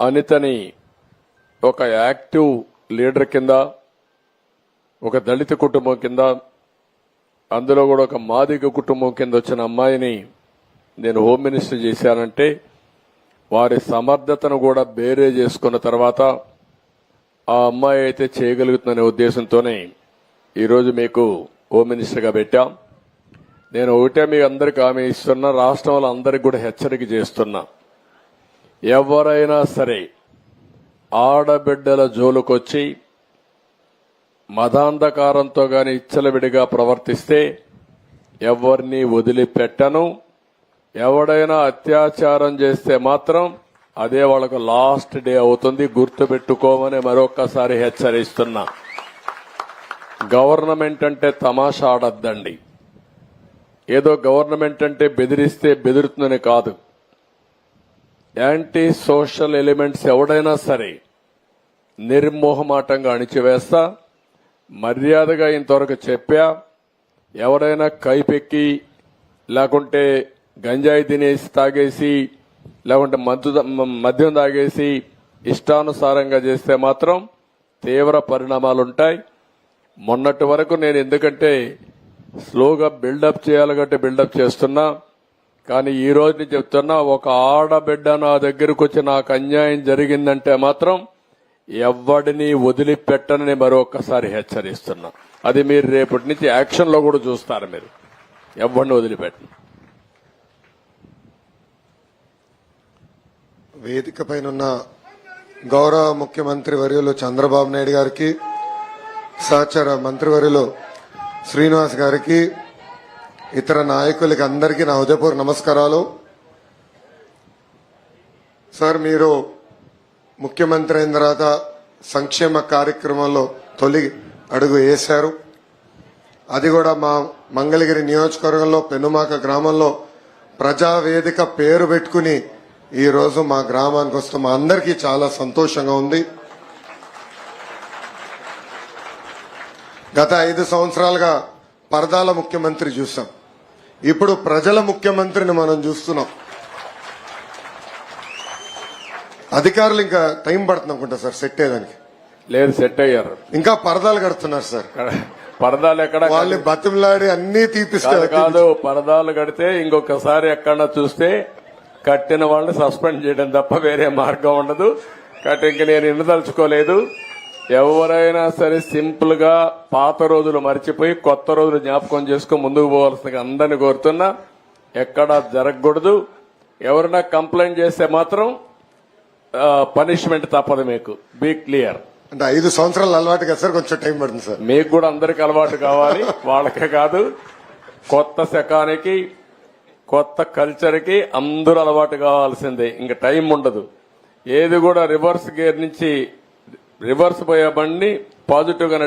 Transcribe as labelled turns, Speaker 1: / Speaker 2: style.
Speaker 1: అనితని ఒక active leader కింద ఒక దళిత కుటుంబం కింద అందులో కూడా ఒక మాదిగ కుటుంబం కింద వచ్చిన అమ్మాయిని నేను హోమ్ మినిస్టర్ చేశానంటే వారి సమర్థతను కూడా బేరే చేసుకున్న తర్వాత ఆ అమ్మాయి అయితే చేయగలుగుతుందనే ఉద్దేశంతోనే ఈరోజు మీకు హోమ్ మినిస్టర్గా పెట్టాం. నేను ఒకటే మీ అందరికి హామీ ఇస్తున్నా రాష్ట్రంలో అందరికి కూడా హెచ్చరిక చేస్తున్నా. ఎవరైనా సరే ఆడబిడ్డల జోలుకొచ్చి మదాంధకారంతో గాని ఇచ్చలవిడిగా ప్రవర్తిస్తే ఎవరిని వదిలిపెట్టను. ఎవడైనా అత్యాచారం చేస్తే మాత్రం అదే వాళ్ళకు లాస్ట్ డే అవుతుంది. గుర్తుపెట్టుకోమని మరొక్కసారి హెచ్చరిస్తున్నా. గవర్నమెంట్ అంటే తమాషా ఆడద్దండి. ఏదో గవర్నమెంట్ అంటే బెదిరిస్తే బెదిరుతుందని కాదు. యాంటీ సోషల్ ఎలిమెంట్స్ ఎవడైనా సరే నిర్మోహమాటంగా అణిచివేస్తా మర్యాదగా ఇంతవరకు చెప్పా ఎవరైనా కైపెక్కి లేకుంటే గంజాయి తినేసి తాగేసి లేకుంటే మద్దు మద్యం తాగేసి ఇష్టానుసారంగా చేస్తే మాత్రం తీవ్ర పరిణామాలుంటాయి. మొన్నటి వరకు నేను ఎందుకంటే స్లోగా బిల్డప్ చేయాలి కంటే బిల్డప్ చేస్తున్నా. కానీ ఈ రోజు నుంచి చెప్తున్నా ఒక ఆడబిడ్డ నా దగ్గరకు వచ్చి నాకు అన్యాయం జరిగిందంటే మాత్రం ఎవడిని వదిలిపెట్టనని మరొకసారి హెచ్చరిస్తున్నా. అది మీరు రేపటి నుంచి యాక్షన్లో కూడా చూస్తారు మీరు. ఎవరిని వదిలిపెట్టను.
Speaker 2: వేదిక పైన ఉన్న గౌరవ ముఖ్యమంత్రి వర్యులు చంద్రబాబు నాయుడు గారికి సహచర మంత్రివర్యులు శ్రీనివాస్ గారికి ఇతర నాయకులకి అందరికీ నా హృదయపూర్వక నమస్కారాలు. సార్ మీరు ముఖ్యమంత్రి అయిన తర్వాత సంక్షేమ కార్యక్రమంలో తొలి అడుగు వేశారు. అది కూడా మా మంగళగిరి నియోజకవర్గంలో పెనుమాక గ్రామంలో ప్రజావేదిక పేరు పెట్టుకుని ఈరోజు మా గ్రామానికి వస్తే మా అందరికీ చాలా సంతోషంగా ఉంది. గత ఐదు సంవత్సరాలుగా పరదాల ముఖ్యమంత్రి చూసాం. ఇప్పుడు ప్రజల ముఖ్యమంత్రిని మనం చూస్తున్నాం. అధికారులు ఇంకా టైం పడుతుంది అనుకుంటా సార్ సెట్ అయ్యేదానికి.
Speaker 1: లేదు సెట్ అయ్యారు.
Speaker 2: ఇంకా పరదాలు కడుతున్నారు సార్.
Speaker 1: పరదాలు ఎక్కడ
Speaker 2: వాళ్ళని బతిమలాడి అన్ని తీపిస్తారు
Speaker 1: కాదు పరదాలు కడితే ఇంకొకసారి ఎక్కడన్నా చూస్తే కట్టిన వాళ్ళని సస్పెండ్ చేయడం తప్ప వేరే మార్గం ఉండదు. కాబట్టి ఇంక నేను ఇన్నదలుచుకోలేదు ఎవరైనా సరే సింపుల్గా పాత రోజులు మర్చిపోయి కొత్త రోజులు జ్ఞాపకం చేసుకుని ముందుకు పోవాల్సిన అందరిని కోరుతున్నా. ఎక్కడా జరగకూడదు. ఎవరైనా కంప్లైంట్ చేస్తే మాత్రం పనిష్మెంట్ తప్పదు మీకు. Be clear.
Speaker 2: అంటే ఐదు సంవత్సరాలు అలవాటు కదా సార్ కొంచెం టైం పడుతుంది సార్.
Speaker 1: మీకు కూడా అందరికి అలవాటు కావాలి. వాళ్ళకే కాదు. కొత్త శకానికి కొత్త కల్చర్కి అందరూ అలవాటు కావాల్సిందే. ఇంకా టైం ఉండదు. ఏది కూడా రివర్స్ గేర్ నుంచి రివర్స్ పోయే బండి పాజిటివ్గా నడిపి